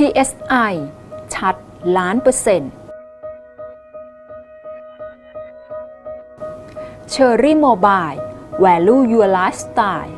PSI ชัดล้านเปอร์เซ็นต์ Cherry Mobile Value Your Lifestyle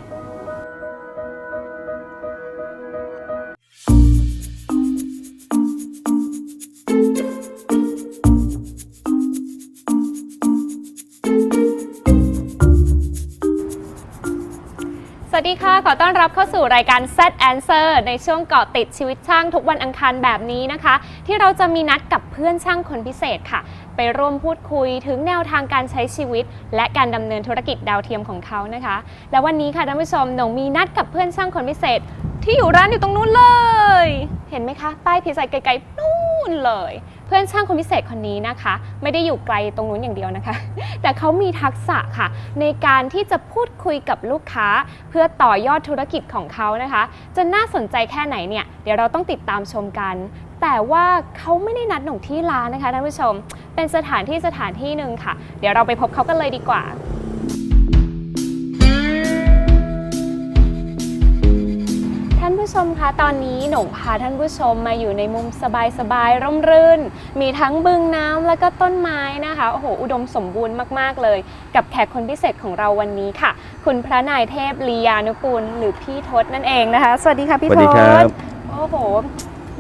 ขอต้อนรับเข้าสู่รายการ Set Answer ในช่วงเกาะติดชีวิตช่างทุกวันอังคารแบบนี้นะคะ ที่เราจะมีนัดกับเพื่อนช่างคนพิเศษค่ะ ไปร่วมพูดคุยถึงแนวทางการใช้ชีวิต และการดำเนินธุรกิจดาวเทียมของเขานะคะ และวันนี้ค่ะท่านผู้ชมหนงมีนัดกับเพื่อนช่างคนพิเศษ ที่อยู่ร้านอยู่ตรงนู้นเลย เห็นไหมคะป้ายพิสัยไกลๆนู่นเลย พื่อนช่างคนพิเศษคนนี้นะคะ ไม่ได้อยู่ไกลตรงนู้นอย่างเดียวนะคะ แต่เขามีทักษะค่ะ ในการที่จะพูดคุยกับลูกค้า เพื่อต่อยอดธุรกิจของเขานะคะจะน่าสนใจแค่ไหนเนี่ยเดี๋ยวเราต้องติดตามชมกันแต่ว่าเขาไม่ได้นัดหนุ่งที่ร้านนะคะท่านผู้ชม เป็นสถานที่สถานที่หนึ่งค่ะ เดี๋ยวเราไปพบเขากันเลยดีกว่า ผู้ชมคะตอนนี้หนงพาท่านผู้ชมมาอยู่ในมุมสบายๆร่มรื่น มีทั้งบึงน้ำแล้วก็ต้นไม้นะคะโอ้โหอุดมสมบูรณ์มากๆเลย กับแขกคนพิเศษของเราวันนี้ค่ะ คุณพระนายเทพลียานุกุลหรือพี่ทศนั่นเองนะคะ สวัสดีค่ะพี่สวัทสดีครับศโอ้โห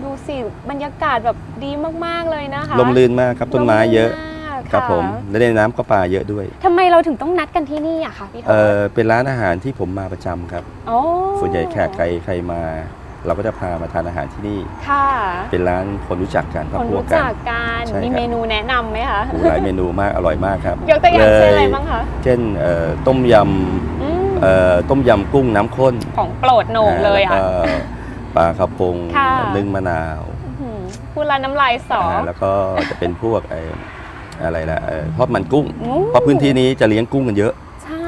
ดูสิบรรยากาศแบบดีมากๆเลยนะคะลมลื่นมากครับต้นไม้เยอะลมลื่นมาก ครับผมะและในน้ำก็ปลาเยอะด้วยทำไมเราถึงต้องนัดกันที่นี่อะคะพี่ทศเออเป็นร้านอาหารที่ผมมาประจำครับ โอ้ส่วนใหญ่แขกใครใครมา เราก็จะพามาทานอาหารที่นี่ ค่ะเป็นร้านคนรู้จักกันครอบคนครัวรู้กัน จักกันใช่ครับ มีเมนูแนะนำไหมคะ โอ้หลายเมนูมากอร่อยมากครับยกตัวอย่างเช่นอะไรลบ้างคะเช่นเอ่อต้มยอืมำเอ่อต้มยำกุ้งน้ำข้นของโปรดโหน่งเลยแวอะก็ปลากระพงค่ะ นึ่งมะนาวอื้อหือพูดแล้วน้ำลายสอ อ่าแล้วก็จะเป็นพวกไอ้ อะไรนะเอ่อทอดมันกุ้งอู้เพราะพื้นที่นี้จะเลี้ยงกุ้งกันเยอะ ใช่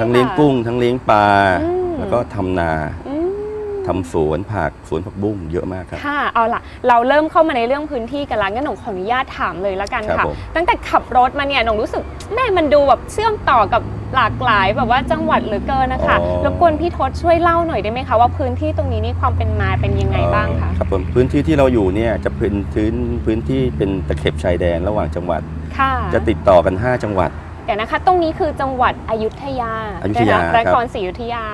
ทั้งเลี้ยงค่ะ กุ้ง ทั้งเลี้ยงปลา อืม แล้วก็ทำนาอืมทำสวนผักสวนผักบุ้งเยอะมากครับ ค่ะเอาล่ะ เราเริ่มเข้ามาในเรื่องพื้นที่กันแล้วงั้นหนงขออนุญาตถามเลยละกันครัค่ะ บผม ตั้งแต่ขับรถมาเนี่ยหนงรู้สึกแม่มันดูแบบเชื่อมต่อกับหลากหลายแบบว่าจังหวัดเหรือเกินนะคะรบกวนพี่ทศช่วยเล่าหน่อยได้ไหมคะว่าพื้นที่ตรงนี้นี่ความเป็นมาเป็นยังไงบ้างคะครับผมพื้นที่ที่เราอยู่เนี่ยจะเป็นพื้นพื้นที่เป็นตะเข็บชายแดนระหว่างจังหวัด ค่ะจะติดต่อกัน 5 จังหวัด เดี๋ยวนะคะ ตรงนี้คือจังหวัดอยุธยาอยุธยาใช่ไหมครัคะบนครศรีอยุธยา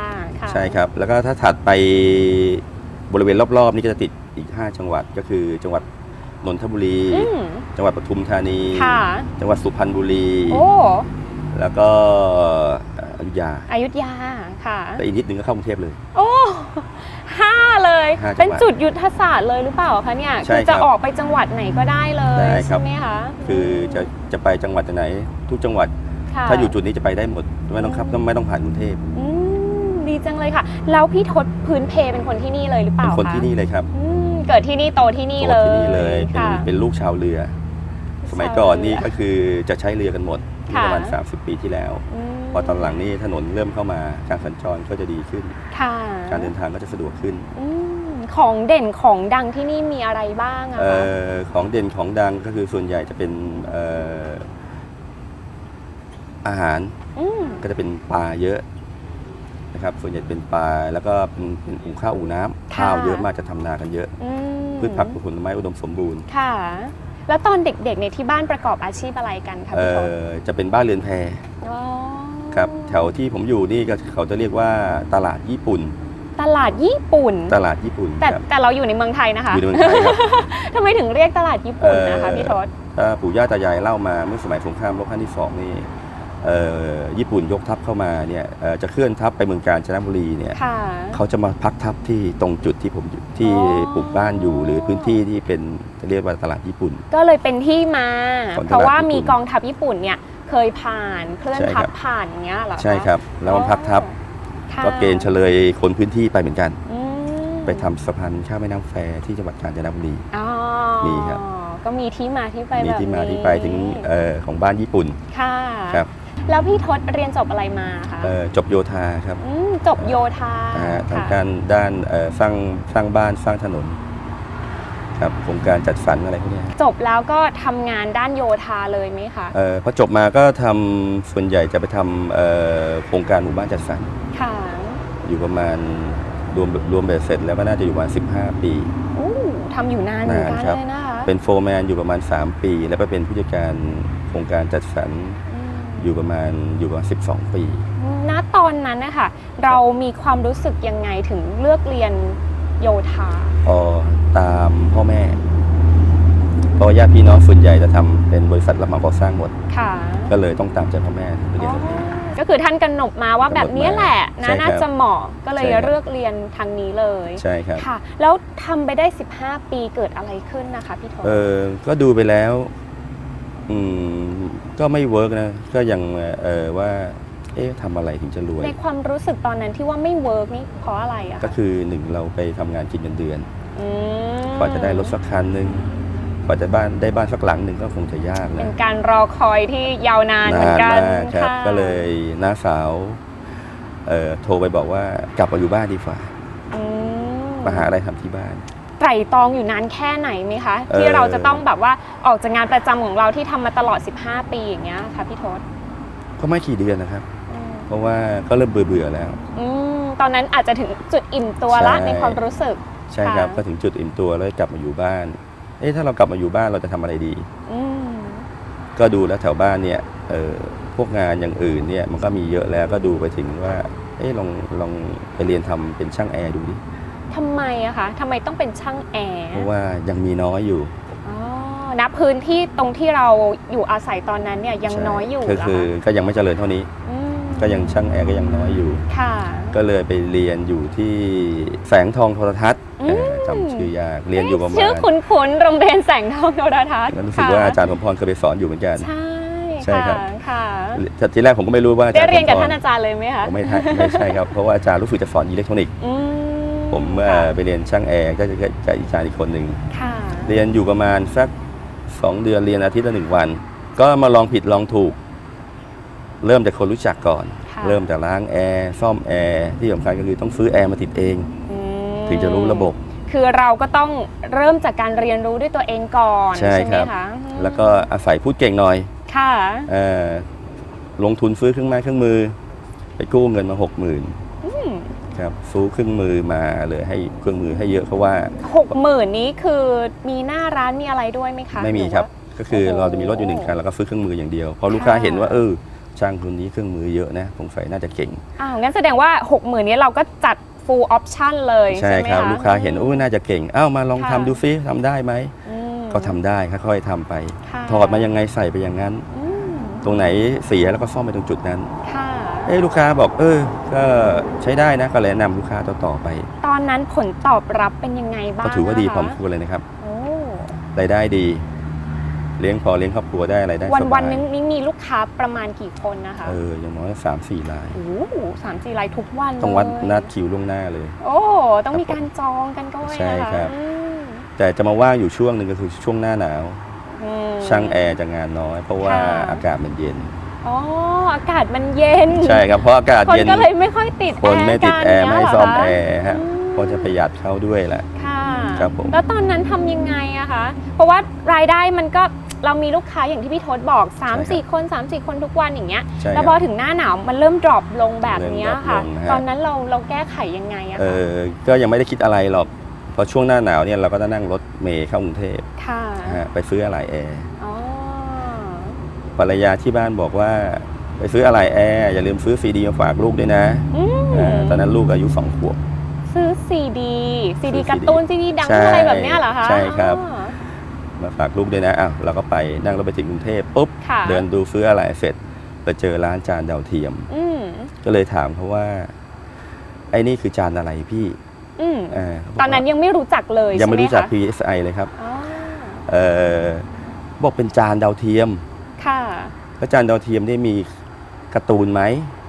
ค่ะใช่ครับ แล้วก็ถ้าถัดไปบริเวณรอบๆ นี่ก็จะติดอีก 5 จังหวัดก็คือจังหวัดนนทบุรีอืมจังหวัดปทุมธานีค่ะจังหวัดสุพรรณบุรีโอ้แล้วก็เอ่ออยุธยาอยุธยาค่ะและอีกนิดนึงก็เข้ากรุงเทพเลย โอ้ห้าเลย ห้าจังหวัด เป็นจุดยุทธศาสตร์เลยหรือเปล่าคะเนี่ยใช่คือจะครับออกไปจังหวัดไหนก็ได้เลยได้ครับ ใช่ไหมคะคือจะจะไปจังหวัดไหน ทุกจังหวัด ค่ะถ้าอยู่จุดนี้จะไปได้หมด ไม่ต้องครับต้องไม่ต้องผ่านกรุงเทพอืมดีจังเลยค่ะ แล้วพี่ทศพื้นเพเป็นคนที่นี่เลยหรือเปเป็นล่าคนคะที่นี่เลยครับอืมเกิดที่นี่โตที่นี่โตเลยที่นี่เลยเป็นค่ะ เป็นลูกชาวเรือ สมัยชาวก่อนเรือนี่ก็คือจะใช้เรือกันหมดค่ะ ประมาณ 30 ปีที่แล้วอืมพอตอนหลังนี่ถนนเริ่มเข้ามาการสัญจรก็จะดีขึ้น ค่ะการเดินทางก็จะสะดวกขึ้น อืม ของเด่นของดังที่นี่มีอะไรบ้างอะเอ่คะอของเด่นของดังก็คือส่วนใหญ่จะเป็นเอ่ออาหารอืมก็จะเป็นปลาเยอะนะครับ ส่วนใหญ่เป็นปลาแล้วก็เป็นเป็นอู่ข้าวอู่น้ำข้าวเยอะมากจะทำนากันเยอะอืมพืชผักผลไม้อุดมสมบูรณ์ค่ะ แล้วตอนเด็กๆในยที่บ้านประกอบอาชีพอะไรกันคะเอ่พี่ทศอจะเป็นบ้านเรือนแพอ๋อครับแถวที่ผมอยู่นี่ก็เขาจะเรียกว่าตลาดญี่ปุ่น ตลาดญี่ปุ่น ตลาดญี่ปุ่นแต่ครับ แต่เราอยู่ในเมืองไทยนะคะ อยู่ในเมืองไทยครับ ทำไมถึงเรียกตลาดญี่ปุ่นนะคะเอ่อพี่ทศ ถ้าปู่ย่าตายายเล่ามาเมื่อสมัยสงครามโลกครั้งที่สองนี่เอ่อญี่ปุ่นยกทัพเข้ามาเนี่ยเอ่อจะเคลื่อนทัพไปเมืองกาญจนบุรีเนี่ยค่ะ เขาจะมาพักทัพที่ตรงจุดที่ผมอยู่ที่อ๋อ ปลูกบ้านอยู่ หรือพื้นที่ที่เป็นเรียกว่าตลาดญี่ปุ่น ก็เลยเป็นที่มา ของตลาดเพราะว่าญี่ปุ่นมีกองทัพญี่ปุ่นเนี่ยเคยผ่านเคลื่อนใช่ทัคพรับผ่านอย่างเงี้ยเหรอคะใช่ครับ แล้วมาพักทัพ ค่ะ ก็เกณฑ์เฉลยคนพื้นที่ไปเหมือนกัน อืมไปทำสะพานข้ามแม่น้ำแฟที่จังหวัดกาญจนบุรี อ๋อมีครับ ก็มีที่มาที่ไปมีแบบที่มานี้ที่ไปถึงเอ่อของบ้านญี่ปุ่นค่ะครับแล้วพี่ทศเรียนจบอะไรมาคะเอ่อจบโยธาครับอืมจบโยธานะฮะทางค่ะ การด้านเอ่อสร้างสร้างบ้านสร้างถนนครับโครงการจัดสรรอะไรพวกเนี้ยจบแล้วก็ทำงานด้านโยธาเลยไหมคะ เอ่อพอจบมาก็ทำส่วนใหญ่จะไปทำเอ่อโครงการหมู่บ้านจัดสรรค่ะ อยู่ประมาณรวมรวมเบ็ดเสร็จแล้วก็น่าจะอยู่ประมาณ 15 ปีอู้ททำอยู่นานเหมือนกันนานครับเลยนะคะเป็นโฟร์แมนอยู่ประมาณ 3 ปี แล้วไปเป็นผู้จัดการโครงการจัดสรรอืมอยู่ประมาณอยู่ประมาณ 12 ปี ณตอนนั้นนะคะเรามีความรู้สึกยังไงถึงเลือกเรียนโยธาพอตามพ่อแม่เพราะว่าญาติพี่น้องส่วนใหญ่จะทำเป็นบริษัทรับเหมาก่อสร้างหมดค่ะก็เลยต้องตามใจพ่อแม่ไปเรียนตรงนี้ ก็คือท่านกำหนดมาว่าแบบนี้แหละใช่นะครับน่าจะเหมาะก็เลยใช่ครับเลือกเรียนทางนี้เลยใช่ครับค่ะ แล้วทำไปได้ 15 ปีเกิดอะไรขึ้นนะคะพี่โทเออก็ดูไปแล้วอืมก็ไม่เวิร์กนะก็ยังเออว่าเอ๊ะทำอะไรถึงจะรวย ในความรู้สึกตอนนั้นที่ว่าไม่เวิร์กนี่เพราะอะไรอะก็คือหนึ่งเราไปทำงานกินเงินเดือนมกว่าจะได้รถสักคันหนึ่ง กว่าจะบ้านได้บ้านสักหลังหนึ่งก็คงจะยากเป็นะนการรอคอยที่ยาวนานเหมือนนานกันมากครับะก็เลยน้าสาวเอ่อโทรไปบอกว่ากลับมาอยู่บ้านดีกว่าอืมมาหาอะไรทำที่บ้านไตร่ตรองอยู่นานแค่ไหนไหมคะเอ่อที่เราจะต้องแบบว่าออกจากงานประจำของเราที่ทำมาตลอด 15 ปีอย่างเงี้ยค่ะพี่โทษก็ไม่กี่เดือนนะครับอืมเพราะว่าก็เริ่มเบื่อเบื่อๆแล้วอืมตอนนั้นอาจจะถึงจุดอิ่มตัวละใช่ในความรู้สึก ใช่ครับค่ะก็ถึงจุดอิ่มตัวแล้วกลับมาอยู่บ้าน เอ๊ะถ้าเรากลับมาอยู่บ้านเราจะทำอะไรดีอืมก็ดูแล้วแถวบ้านเนี่ยเออพวกงานอย่างอื่นเนี่ยมันก็มีเยอะแล้วก็ดูไปถึงว่า เอ๊ะลองลองไปเรียนทำเป็นช่างแอร์ดูดิทำไมอะคะทำไมต้องเป็นช่างแอร์เพราะว่ายังมีน้อยอยู่อ๋อณพื้นที่ตรงที่เราอยู่อาศัยตอนนั้นเนี่ยยังใช่น้อยอยู่ก็เหรอคือคะก็ยังไม่เจริญเท่านี้มก็ยังช่างแอร์ก็ยังน้อยอยู่ค่ะก็เลยไปเรียนอยู่ที่ แสงทองโทรทัศน์อืมเอ่อจำชื่อยากเรียนอยู่ประมาณชื่อคุ้นๆโรงเรียนแสงทองโทรทัศน์แล้วรู้สึกว่าอาจารย์สมพรเคยไปสอนอยู่เหมือนกัน ใช่ใช่ครับะค่ะแต่ทีแรกผมก็ไม่รู้ว่าอาได้จารย์เรียนกับสมพท่านอาจารย์เลยไหมคะผมไม่ใช่ไม่ใช่ครับ เพราะว่าอาจารย์รู้สึกจะสอนอิเล็กทรอนิกส์อืผมเมื่อค่ะไปเรียนช่างแอร์ก็จะกับอาจารย์อีกคนหนึ่ง ค่ะเรียนอยู่ประมาณสักสองเดือนเรียนอาทิตย์ละหนึ่งวัน ก็มาลองผิดลองถูก เริ่มจากคนรู้จักก่อน ค่ะเริ่มจากล้างแอร์ซ่อมแอร์ที่สำคัญก็คือต้องซื้อแอร์มาติดเองอืม ถึงจะรู้ระบบ คือเราก็ต้องเริ่มจากการเรียนรู้ด้วยตัวเองก่อนใช่ไหมครับคะอืมแล้วก็อาศัยพูดเก่งหน่อย ค่ะเอ่อลงทุนซื้อเครื่องไม้เครื่องมือ ไปกู้เงินมาหกหมื่นอืมครับซื้อเครื่องมือมาเลยให้เครื่องมือให้เยอะเพราะว่าหกหมื่นนี้คือมีหน้าร้านมีอะไรด้วยไหมคะไม่มีหอครับว่าก็คือโอ้โหเราจะมีรถอยู่หนึ่งคันแล้วก็ซื้อเครื่องมืออย่างเดียวพอลูกค้าค่ะเห็นว่าเออช่างคนนี้เครื่องมือเยอะนะสงสัยน่าจะเก่งอ้าวงั้นแสดงว่า 6 0,000นี้เราก็จัด full option เลยใช่ใช่ไหมครับ คะ ลูกค้าเห็นโอ้ยน่าจะเก่งอ้าวมาลองค่ะ ทำดูซิทำได้ไหม อืม ก็ทำได้ค่อยๆทำไป ค่ะ ถอดมายังไงใส่ไปอย่างนั้น อืมตรงไหนเสียแล้วก็ซ่อมไปตรงจุดนั้น ค่ะ เอ้ยลูกค้าบอกเออ ก็ใช้ได้นะก็เลยแนะนำลูกค้าต่อๆไป ตอนนั้นผลตอบรับเป็นยังไงบ้างก็ถือว่าดีนะคะพอสมควรเลยนะครับ โอ้ รายได้ดี เลี้ยงพอเลี้ยงครอบครัวได้รายได้วันสวันบายนึงนี่มีลูกค้าประมาณกี่คนนะคะเอออย่างน้อยสามสี่รายโอ้โหสามสี่รายทุกวันต้องวัดเลยนัดคิวล่วงหน้าเลย โอ้ต้องมีการจองกันก็ไว้ใช่นะคะครับอืมแต่จะมาว่างอยู่ช่วงหนึ่งก็คือช่วงหน้าหนาวอืมช่างแอร์จะงานน้อย เพราะว่าค่ะอากาศมันเย็นอ๋ออากาศมันเย็น ใช่ครับเพราะอากาศคนเย็นก็เลยไม่ค่อยติดคนไม่ติดแอร์กันไม่เนี่ยซ่อมเหแอคะร์ฮะอืมเพราะจะประหยัดเขาด้วยแหละค่ะครับผมแล้วตอนนั้นทำยังไงอะคะเพราะว่ารายได้มันก็ เรามีลูกค้าอย่างที่พี่โทษบอก 3 4 คน 3 4 คนทุกวันอย่างเงี้ยใช่คแล้วรับพอถึงหน้าหนาวมันเริ่มดรอปลงแบบเนี้ยเริ่มค่ะดรอปลงนะฮะ ตอนนั้นเราเราแก้ไขยังไงอะเอคะอก็ยังไม่ได้คิดอะไรหรอกพอช่วงหน้าหนาวเนี่ยเราก็จะนั่งรถเมล์เข้ากรุงเทพค่ะนะฮะไปซื้ออะไรแอร์อ๋อภรรยาที่บ้านบอกว่าไปซื้ออะไรแอร์อย่าลืมซื้อซีดีมาฝากลูกด้วยนะอืมเออตอนนั้นลูกอายุสองขวบ ซื้อซีดีซีดีซื้อการ์ตูนซีดีดังใช่อะไรแบบเนี้ยเหรอคะใช่ครับ อ๋อ มาฝากลูกด้วยนะอ้าวเราก็ไปนั่งรถไปถึงกรุงเทพปุ๊บค่ะเดินดูซื้ออะไรเสร็จไปเจอร้านจานดาวเทียม อืมก็เลยถามเขาว่า ไอ้นี่คือจานอะไรพี่อืมเออเขาบกตอนนั้นว่ายังไม่รู้จักเลยยังไม่ใช่หรู้จักคะ PSI เลยครับอ๋อเออบอกเป็นจานดาวเทียมค่ะ แล้วจานดาวเทียมได้มีการ์ตูนไหม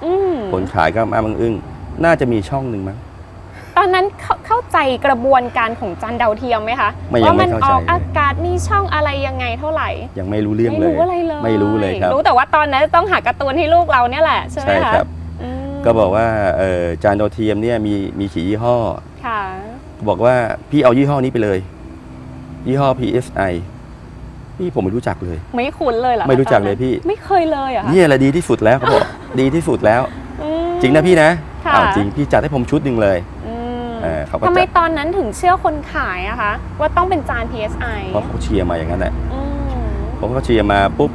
อืมคนขายก็มาบังอึ้งน่าจะมีช่องหนึ่งมั้ง ตอนนั้นเข้าเข้าใจกระบวนการของจานดาวเทียมไหมคะไม่ยังว่าไม่มันเข้าอใจอกอากาศมีช่องอะไรยังไงเท่าไหร่ ยังไม่รู้เรื่องไม่เลยรู้อะไรเลยไม่รู้เลยครับรู้แต่ว่าตอนนั้นต้องหาการ์ตูนให้ลูกเราเนี่ยแหละใช่ไหมใช่คะครับอืมก็บอกว่าเออจานดาวเทียมเนี่ยมีมีขี่ยี่ห้อค่ะบอกว่าพี่เอายี่ห้อนี้ไปเลย ยี่ห้อ PSI พี่ผมไม่รู้จักเลย ไม่คุ้นเลยเหรอคะไม่รู้จักเลยตอนนั้นพี่ ไม่เคยเลยเหรอะคะเนี่ยแหละดีที่สุดแล้วเขาบอกดีที่สุดแล้วอืมจริงนะพี่นะค่ะอ้าวจริงพี่จัดให้ผมชุดหนึ่งเลยอืม เออเขาก็ทำไมจะตอนนั้นถึงเชื่อคนขายอะคะว่าต้องเป็นจาน PSI เพราะเขาเชียร์มาอย่างนั้นแหละอืมผมก็เชียร์มาปุ๊บ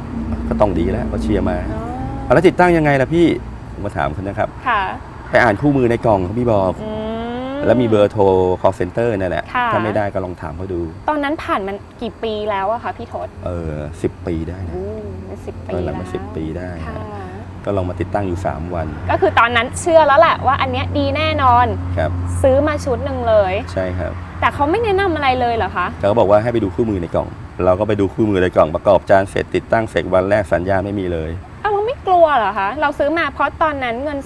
ก็ต้องดีแล้วเขาเชียร์มาอ๋อเอาแล้วติดตั้งยังไงล่ะพี่ผมมาถามคุณนะครับ ค่ะไปอ่านคู่มือในกล่องเขาพี่บอก อืม แล้วมีเบอร์โทร call center นั่นแหละ ค่ะ ถ้าไม่ได้ก็ลองถามเขาดู ตอนนั้นผ่านมันกี่ปีแล้วอะคะพี่ทศเออสิบปีได้นะอืมเป็นสิบปีเออหลัแล้งวมาสิบปีได้ค่ะ นะ ก็ลองมาติดตั้งอยู่ 3 วัน ก็คือตอนนั้นเชื่อแล้วแหละว่าอันเนี้ยดีแน่นอน ครับ ซื้อมาชุดหนึ่งเลย ใช่ครับ แต่เขาไม่แนะนำอะไรเลยเหรอคะ เขาก็บอกว่าให้ไปดูคู่มือในกล่อง เราก็ไปดูคู่มือในกล่องประกอบจานเสร็จติดตั้งเสร็จวันแรกสัญญาณไม่มีเลยอ้าวเราไม่กลัวเหรอคะ เราซื้อมาเพราะตอนนั้นเงิน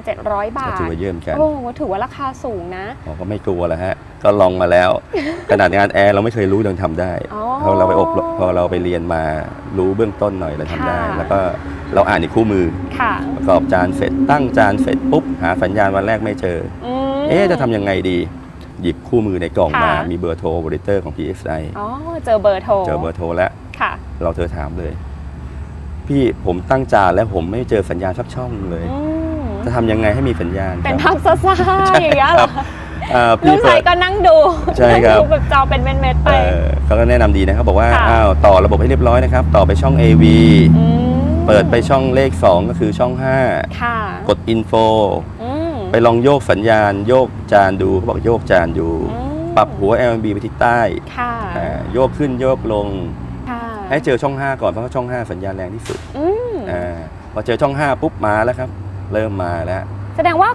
2,700บาก็ทถือว่าเยี่ยมกันโอ้ถือว่าราคาสูงนะผมก็ไม่กลัวแล้วฮะ ก็ลองมาแล้ว ขนาดงานแอร์เราไม่เคยรู้ยังทำได้อ๋อพอเราไปอบพอเราไปเรียนมารู้เบื้องต้นหน่อยเราทำได้ค่ะแล้วก็เราอ่านในคู่มือค่ะประกอบจานเสร็จตั้งจานเสร็จปุ๊บหาสัญญาณวันแรกไม่เจออืมเอ๊ะจะทำยังไงดีหยิบคู่มือในกล่องมาค่ะมีเบอร์โทรบริเตอร์ของ PSI อ๋อเจอเบอร์โทรเจอเบอร์โทรแล้วค่ะ เราเธอถามเลย พี่ผมตั้งจานแล้วผมไม่เจอสัญญาณสักช่องเลยอืมจะทำยังไงให้มีสัญญาณ เป็นครับภาพซ่าๆอย่างเงี้ยเหรอ อ่าลูพี่กเปิชายดก็นั่งดูใช่ครับ นั่งดูแบบจอเป็นเม็ดๆไป เอ่อเขาก็แนะนำดีนะครับ บอกว่าค่ะ อ้าวต่อระบบให้เรียบร้อยนะครับ ต่อไปช่อง AV มเปิดไปช่องเลข 2 ก็คือช่อง ค่ะ5 กด Info อืม ไปลองโยกสัญญาณ โยกจานดูเขาบอกโยกจานดู อืม ปรับหัว LMB ไปที่ใต้ค่ะอ่าโยกขึ้นโยกลง ค่ะให้เจอช่อง 5 ก่อนเพราะว่าช่อง 5 สัญญาณแรงที่สุดอืม อาพอเจอช่อง 5 ปุ๊บมาแล้วครับ เริ่มมาแล้ว แสดงว่า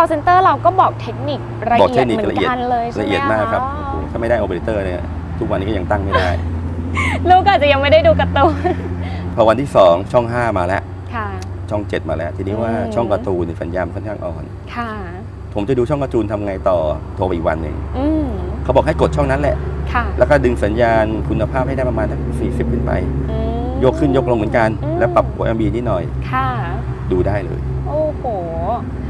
call center เราก็บอกเทคนิคละบอกเอีเทยดคนิคเหมือละนเอียดกันเลยใช่ไหมละเอียดมากครับะโอ้โหถ้าไม่ได้โอเปอเรเตอร์เนี่ยทุกวันนี้ก็ยังตั้งไม่ได้ ลูกอาจจะยังไม่ได้ดูการ์ตูนพอวันที่ 2 ช่อง 5 มาแล้ว ค่ะ ช่อง 7 มาแล้ว ทีนี้ว่าอืม ช่องการ์ตูนเนยสัญญาณค่อนข้างอ่อน ค่ะผมจะดูช่องการ์ตูนทำไงต่อโทรไปอีกวันหนึ่งอืมเขาบอกให้กดช่องนั้นแหละ ค่ะแล้วก็ดึงสัญญาณคุณภาพให้ได้ประมาณสัก40 ขึ้นไป อืม ยกขึ้นยกลงเหมือนกัน อืม แล้วปรับหัว MB นิดหน่อยค่ะ ดูได้เลย โอ้โห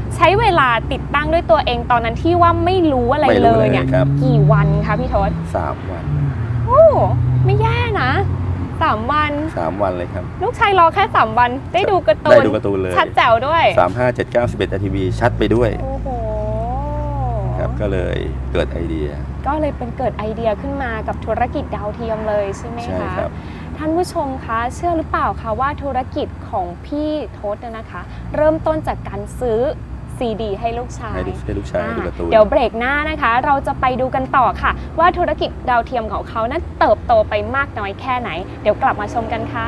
ใช้เวลาติดตั้งด้วยตัวเองตอนนั้นที่ว่าไม่รู้อะไรไม่เลรู้เลยยเนี่ยครับ กี่วันคะพี่ทศ3วันโอ้ไม่แย่นะสามวัน3วันเลยครับ ลูกชายรอแค่สามวันได้ดูการ์ตูนได้ดูการ์ตูนเลยชัดแจ๋วด้วย3 5 7 9 11ทีวีชัดไปด้วยโอ้โห ครับก็เลยเกิดไอเดียก็เลยเป็นเกิดไอเดียขึ้นมากับธุรกิจดาวเทียมเลยใช่ไหมใช่คะครับ ท่านผู้ชมคะเชื่อหรือเปล่าคะว่าธุรกิจของพี่ทศเนี่ยนะคะ เริ่มต้นจากการซื้อ ซีดีให้ลูกชายให้ลูกให้ลูกชายดูการ์ตูน เดี๋ยวเบรกหน้านะคะ เราจะไปดูกันต่อค่ะ ว่าธุรกิจดาวเทียมของเขานั้นเติบโตไปมากน้อยแค่ไหน เดี๋ยวกลับมาชมกันค่ะ